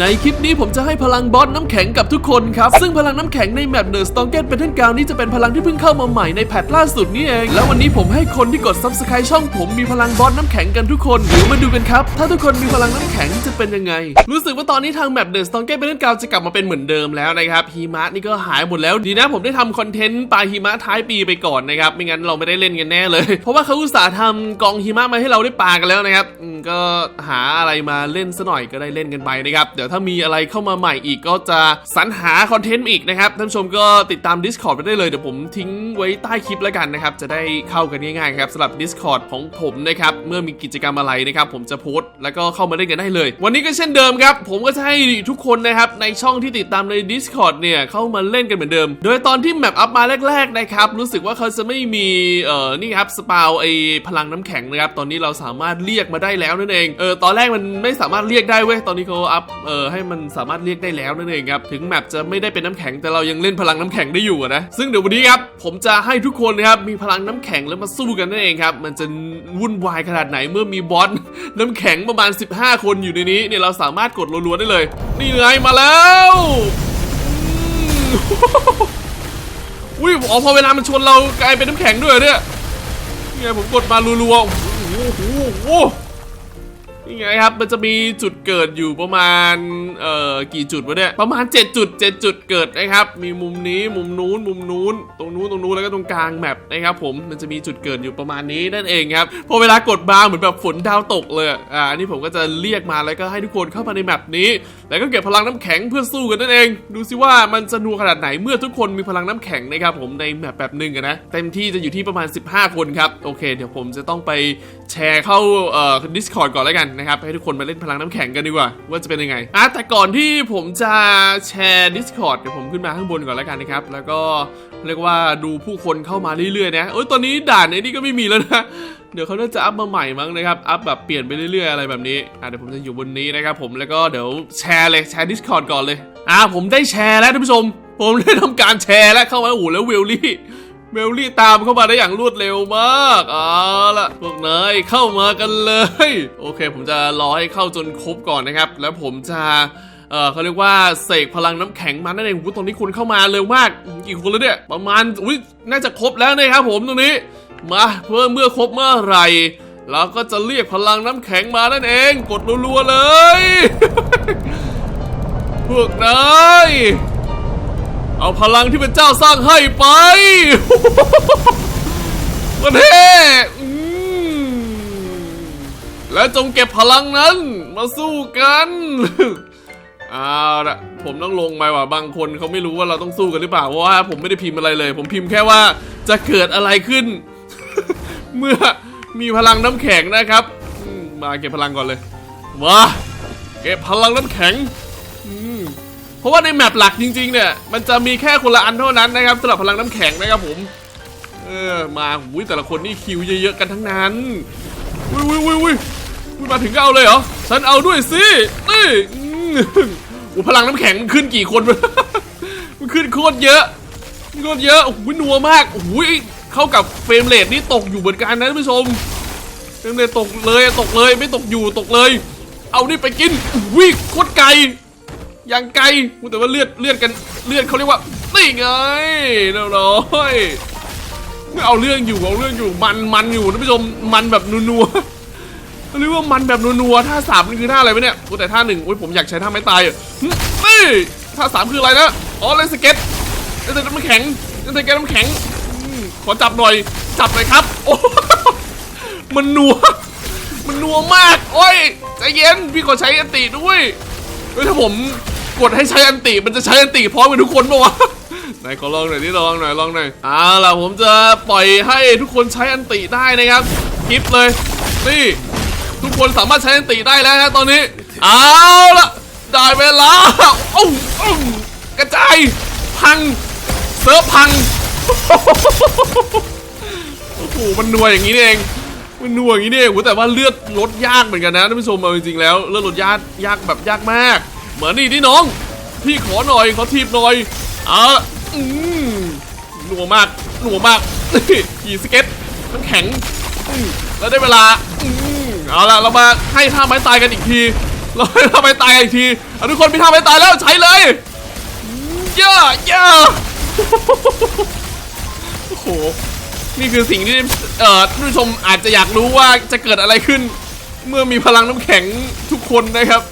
ในคลิปนี้ผมจะให้พลังบอสน้ำแข็งกับทุกคนครับ ซึ่งพลังน้ำแข็งในแมปเนอร์สตองเกตเป็นท่นกาวนี้จะเป็นพลังที่เพิ่งเข้ามาใหม่ในแพทล่าสุดนี่เอง แล้ววันนี้ผมให้คนที่กด subscribe ช่องผมมีพลังบอสน้ำแข็งกันทุกคนเดี๋ยวมาดูกันครับ ถ้าทุกคนมีพลังน้ำแข็งจะเป็นยังไง รู้สึกว่าตอนนี้ทางแมปเนอร์สตองเกตเป็นท่นกาวจะกลับมาเป็นเหมือนเดิมแล้วนะครับหิมะนี่ก็หายหมดแล้วดีนะผมได้ทำคอนเทนต์ปลาหิมะท้ายปีไปก่อนนะครับไม่งั้นเราไม่ได้เล่นกันแน่เลย เพราะว่าเขาอุตส่าห์ทำกองหิมะมาให้เราได้ปากันแล้วนะครับก็หาอะไรมาเล่นซะหน่อยก็ได้เล่นกันไปนะครับเดี๋ยวถ้ามีอะไรเข้ามาใหม่อีกก็จะสรรหาคอนเทนต์อีกนะครับท่านผู้ชมก็ติดตาม Discord ไปได้เลยเดี๋ยวผมทิ้งไว้ใต้คลิปแล้วกันนะครับจะได้เข้ากันง่ายๆครับสำหรับ Discord ของผมนะครับเมื่อมีกิจกรรมอะไรนะครับผมจะโพสต์แล้วก็เข้ามาเล่นกันได้เลย วันนี้ก็เช่นเดิมครับผมก็จะให้ทุกคนนะครับในช่องที่ติดตามใน Discord เนี่ยเข้ามาเล่นกันเหมือนเดิม โดยตอนที่แมปอัพมาแรกๆนะครับรู้สึกว่าเขาจะไม่มีเอ่อนี่ครับสปาวไอพลังน้ำแข็งนะครับตอนนี้เราสามารถเรียกมาได้แล้วนั่นเองเออตอนแรกมันไม่สามารถเรียกได้เว้ยตอนนี้เขาอัพเออให้มันสามารถเรียกได้แล้วนั่นเองครับถึงแมปจะไม่ได้เป็นน้ำแข็งแต่เรายังเล่นพลังน้ำแข็งได้อยู่นะซึ่งเดี๋ยววันนี้ครับผมจะให้ทุกคนนะครับมีพลังน้ำแข็งแล้วมาสู้กันนั่นเองครับมันจะวุ่นวายขนาดไหนเมื่อมีบอสน้ำแข็งประมาณ 15 คนอยู่ในนี้เนี่ยเราสามารถกดรัวๆได้เลย นี่ไงมาแล้วอืมอุ้ยอ๋อพอเวลามันชนเรากลายเป็นน้ำแข็งด้วยเนี่ยนี่ไงผมกดมารัวๆโอ้โห นี่ไงครับ มันจะมีจุดเกิดอยู่ประมาณ เอ่อ กี่จุดวะเนี่ย ประมาณ 7 จุด 7 จุดเกิดนะครับ มีมุมนี้ มุมนู้น มุมนู้น ตรงนู้น ตรงนู้น แล้วก็ตรงกลางแมปนะครับ ผม มันจะมีจุดเกิดอยู่ประมาณนี้นั่นเองครับ พอเวลากดบาเหมือนแบบฝนดาวตกเลย อ่า อันนี้ผมก็จะเรียกมาแล้วก็ให้ทุกคนเข้ามาในแมปนี้ แล้วก็เก็บพลังน้ำแข็งเพื่อสู้กันนั่นเอง ดูสิว่ามันจะนัวขนาดไหน เมื่อทุกคนมีพลังน้ำแข็งนะครับ ผม ในแมปแบบหนึ่งนะ เต็มที่จะอยู่ที่ประมาณ 15 คนครับ โอเค เดี๋ยวผมจะต้องไปแชร์เข้าเอ่อ Discord ก่อนแล้วกันนะครับ ให้ทุกคนมาเล่นพลังน้ำแข็งกันดีกว่า ว่าจะเป็นยังไงอะแต่ก่อนที่ผมจะแชร์ Discord เดี๋ยวผมขึ้นมาข้างบนก่อนแล้วกันนะครับ แล้วก็เรียกว่าดูผู้คนเข้ามาเรื่อยๆนะเอ้ยตอนนี้ด่านไอ้นี่ก็ไม่มีแล้วนะเดี๋ยวเขาน่าจะอัพมาใหม่มั้งนะครับ อัพแบบเปลี่ยนไปเรื่อยๆอะไรแบบนี้อะเดี๋ยวผมจะอยู่บนนี้นะครับผมแล้วก็เดี๋ยวแชร์เลยแชร์ Discord ก่อนเลยอะผมได้แชร์แล้วท่านผู้ชม ผมได้ทำการแชร์แล้วเข้ามาโอ้โหแล้วเวลลี่ เวลลี่ตามเข้ามาได้อย่างรวดเร็วมากเอาล่ะพวกนายเข้ามากันเลย โอเค ผมจะรอให้เข้าจนครบก่อนนะครับ แล้วผมจะเออเขาเรียกว่าเสกพลังน้ำแข็งมานั่นเองตอนนี้คุณเข้ามาเร็วมากกี่คนแล้วเนี่ย ประมาณอุ้ยน่าจะครบแล้วนะครับผมตรงนี้ มาเพื่อเมื่อครบเมื่อไหร่เราก็จะเรียกพลังน้ำแข็งมานั่นเอง กดรัวๆเลย พวกนาย เอาพลังที่เป็นเจ้าสร้างให้ไป มันเท่และจงเก็บพลังนั้นมาสู้กันเอาละผมต้องลงไปว่ะบางคนเขาไม่รู้ว่าเราต้องสู้กันหรือเปล่าเพราะว่าผมไม่ได้พิมพ์อะไรเลย ผมพิมพ์แค่ว่าจะเกิดอะไรขึ้น เมื่อมีพลังน้ำแข็งนะครับ มาเก็บพลังก่อนเลยมาเก็บพลังน้ำแข็ง เพราะว่าในแมปหลักจริงๆเนี่ยมันจะมีแค่คนละอันเท่านั้นนะครับสำหรับพลังน้ำแข็งนะครับผมเออมาอุ้ยแต่ละคนนี่คิวเยอะๆกันทั้งนั้นอุ้ยอุ้ยอุ้ยอุ้ยมาถึงก็เอาเลยเหรอฉันเอาด้วยสินี่อือพลังน้ำแข็งมันขึ้นกี่คนมันขึ้นโคตรเยอะโคตรเยอะโอ้โหนัวมากโอ้โหเข้ากับเฟรมเรทนี่ตกอยู่เหมือนกันนะท่านผู้ชมเฟรมเรทตกเลยตกเลยไม่ตกอยู่ตกเลย เอานี่ไปกินอุ้ยโคตรไกล อย่างไกลอุ๊ยแต่ว่าเลือดเลือดกันเลือดเขาเรียกว่านี่ไงเรียบร้อยไม่เอาเรื่องอยู่เอาเรื่องอยู่มันมันอยู่ท่านผู้ชมมันแบบนัวๆเรียกว่ามันแบบนัวๆท่าสามนี่คือท่าอะไรวะเนี่ยโอ้แต่ท่าหนึ่งโอ้ยผมอยากใช้ท่าไม้ตายนี่ท่าสามคืออะไรนะอ๋อเล่นสเก็ตเล่นสเก็ตน้ำแข็งเล่นสเก็ตน้ำแข็งขอจับหน่อยจับหน่อยครับโอ้มันนัวมันนัวมาก โอ้ยใจเย็นพี่ขอใช้อันติด้วยเฮ้ยถ้าผม กดให้ใช้อันติมันจะใช้อันติพร้อมกันทุกคนปะวะไหนขอลองหน่อยนี่ลองหน่อยลองหน่อยเอาล่ะผมจะปล่อยให้ทุกคนใช้อันติได้นะครับกิฟเลยนี่ทุกคนสามารถใช้อันติได้แล้วนะตอนนี้เอาล่ะได้เวลาโอ้โอ้กระจายพังเซิร์ฟพังโอ้โหมันนัวอย่างนี้นี่เองมันนัวอย่างนี้นี่เองโอ้โหแต่ว่าเลือดลดยากเหมือนกันนะท่านผู้ชมเอาจริงๆแล้วเลือดลดยากยากแบบยากมากเห มือนนี่ที่น้อง พี่ขอหน่อยขอทีบหน่อยเอาละอืมหนัวมากหนัวมากขี่สเก็ตน้ำแข็งแล้วได้เวลาอืมเอาละเรามาให้ท่าไม้ตายกันอีกที เราให้ทำไปตายอีกทีทุกคนมีทำไปตายแล้วใช้เลยเย่าเย่าโอ้โหนี่คือสิ่งที่เอ่อท่านผู้ชมอาจจะอยากรู้ว่าจะเกิดอะไรขึ้น เมื่อมีพลังน้ำแข็งทุกคนนะครับ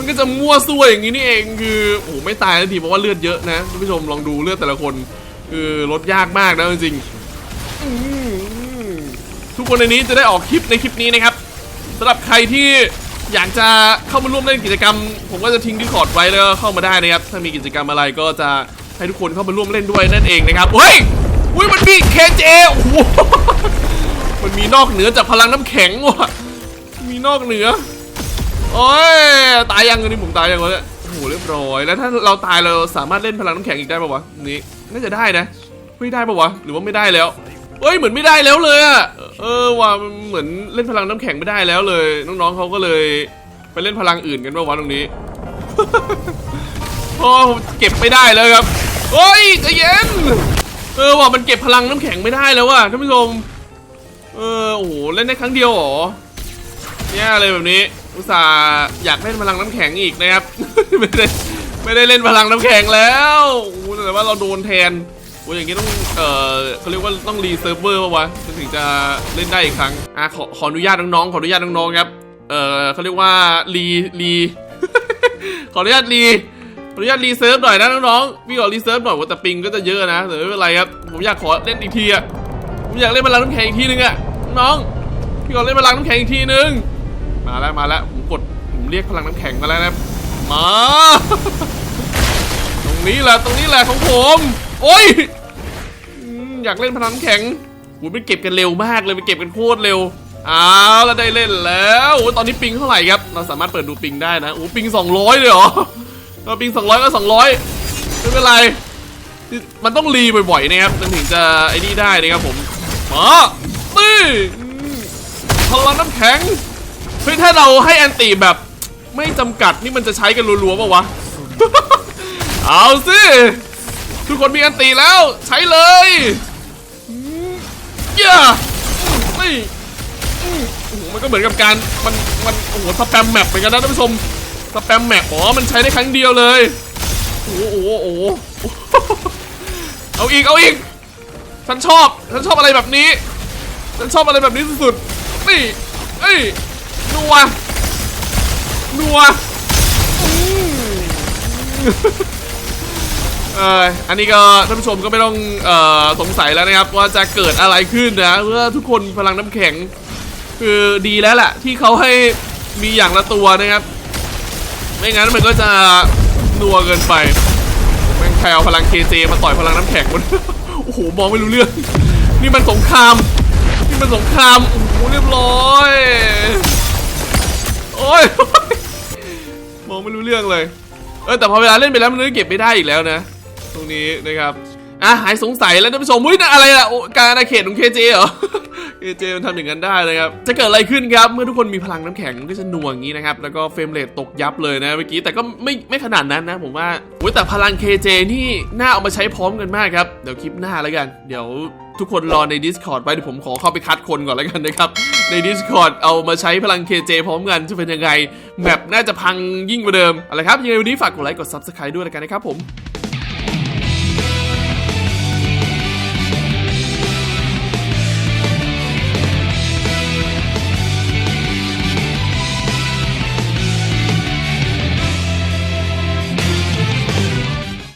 มันก็จะมั่วซั่วอย่างนี้นี่เองคือโอ้ไม่ตายทันทีเพราะว่าเลือดเยอะนะท่านผู้ชมลองดูเลือดแต่ละคน คือลดยากมากนะจริงๆทุกคนในนี้จะได้ออกคลิปในคลิปนี้นะครับสำหรับใครที่อยากจะเข้ามาร่วมเล่นกิจกรรม ผมก็จะทิ้งดิคอร์ดไว้แล้วเข้ามาได้นะครับ ถ้ามีกิจกรรมอะไรก็จะให้ทุกคนเข้ามาร่วมเล่นด้วยนั่นเองนะครับเฮ้ยอุ้ยมันมีเคเจโอ้โหมันมีนอกเหนือจากพลังน้ำแข็งว่ะมีนอกเหนือ โอ้ยตายยังอันนี้ผมตายยังวะเนี่ยโอ้โหเรียบร้อยแล้วถ้าเราตายเราสามารถเล่นพลังน้ำแข็งอีกได้ปะวะนี่น่าจะได้นะไม่ได้ปะวะหรือว่าไม่ได้แล้วเอ้ยเหมือนไม่ได้แล้วเลยอะเออว่ะมันเหมือนเล่นพลังน้ำแข็งไม่ได้แล้วเลย น้องๆเขาก็เลยไปเล่นพลังอื่นกันปะวะตรงนี้โอ้ผมเก็บไม่ได้แล้วครับโอ้ยใจเย็นเออว่ะมันเก็บพลังน้ำแข็งไม่ได้แล้วว่ะท่านผู้ชมเออโอ้โหเล่นได้ครั้งเดียวเหรอแย่เลยแบบนี้ อุตส่าห์อยากเล่นพลังน้ำแข็งอีกนะครับ ไม่ได้ไม่ได้เล่นพลังน้ำแข็งแล้วโอ้แต่ว่าเราโดนแทนโอ้ยอย่างนี้ต้องเออเขาเรียกว่าต้องรีเซิร์ฟเวอร์ป่าวะถึงจะเล่นได้อีกครั้งอะขอขออนุญาตน้องๆขออนุญาตน้องๆครับเออเขาเรียกว่ารีรีขออนุญาตรีขออนุญาตรีเซิร์ฟหน่อยนะน้องๆพี่ขอรีเซิร์ฟหน่อยว่าแต่ปิงก็จะเยอะนะแต่ไม่เป็นไรครับผมอยากขอเล่นอีกทีอะผมอยากเล่นพลังน้ำแข็งอีกทีนึงอะน้องพี่ขอเล่นพลังน้ำแข็งอีกทีนึง มาแล้วมาแล้วผมกดผมเรียกพลังน้ำแข็งมาแล้วนะมา ตรงนี้แหละตรงนี้แหละของผม โอ้ยอยากเล่นพลังน้ำแข็งโอ้ยไปเก็บกันเร็วมากเลยไปเก็บกันโคตรเร็วเอาวแล้วได้เล่นแล้วตอนนี้ปิงเท่าไหร่ครับ เราสามารถเปิดดูปิงได้นะโอ้ปิง 200เลยเหรอเราปิง 200 ก็ 200 ไม่เป็นไร มันต้องรีบ่อยๆนะครับมันถึงจะไอ้นี่ได้นะครับผมมาตีพลังน้ำแข็ง เฮ้ยถ้าเราให้แอนติแบบ ไม่จำกัดนี่มันจะใช้กันรัวๆป่าวะ เอาสิทุกคนมีแอนติแล้วใช้เลยเย่านี่มโอ้โหมันก็เหมือนกับการมันมันโอ้โหสแปมแมปเหมือนกันนะท่านผู้ชมสแปมแมปอ๋อมันใช้ได้ครั้งเดียวเลยโอ้โหโอ้โหโอ้โหเอาอีกเอาอีกฉันชอบฉันชอบอะไรแบบนี้ฉันชอบอะไรแบบนี้สุดๆนี่เอ้ย นัว นัวอืมเอออันนี้ก็ท่านผู้ชมก็ไม่ต้องเอ่อสงสัยแล้วนะครับ ว่าจะเกิดอะไรขึ้นนะเพื่อทุกคนพลังน้ำแข็ง คือดีแล้วแหละที่เขาให้มีอย่างละตัวนะครับ ไม่งั้นมันก็จะนัวเกินไปแม่งใครเอาพลังเคเจมาต่อยพลังน้ำแข็งมันโอ้โหมองไม่รู้เรื่อง นี่มันสงคราม นี่มันสงครามโอ้โหเรียบร้อย ยมองไม่รู้เรื่องเลย เออแต่พอเวลาเล่นไปแล้วมันก็เก็บไม่ได้อีกแล้วนะ ตรงนี้นะครับอะหายสงสัยแล้วท่านผู้ชมอุ้ยนั่นอะไรล่ะการอาณาเขตของเคเจเหรอเคเจมันทำอย่างนั้นได้นะครับ จะเกิดอะไรขึ้นครับ เมื่อทุกคนมีพลังน้ำแข็งนก็จะหน่วงงนี้นะครับ แล้วก็เฟรมเรทตกยับเลยนะเมื่อกี้ แต่ก็ไม่ไม่ขนาดนั้นนะผมว่าโอ้ยแต่พลัง KJ นี่น่าเอามาใช้พร้อมกันมากครับ เดี๋ยวคลิปหน้าแล้วกัน เดี๋ยว ทุกคนรอใน Discord ไว้เดี๋ยวผมขอเข้าไปคัดคนก่อนแล้วกันนะครับ ใน Discord เอามาใช้พลัง KJ พร้อมกันจะเป็นยังไงแมปน่าจะพังยิ่งกว่าเดิมเอาละครับยังไงวันนี้ฝากกดไลค์กด Subscribe ด้วยแล้วกันนะครับผม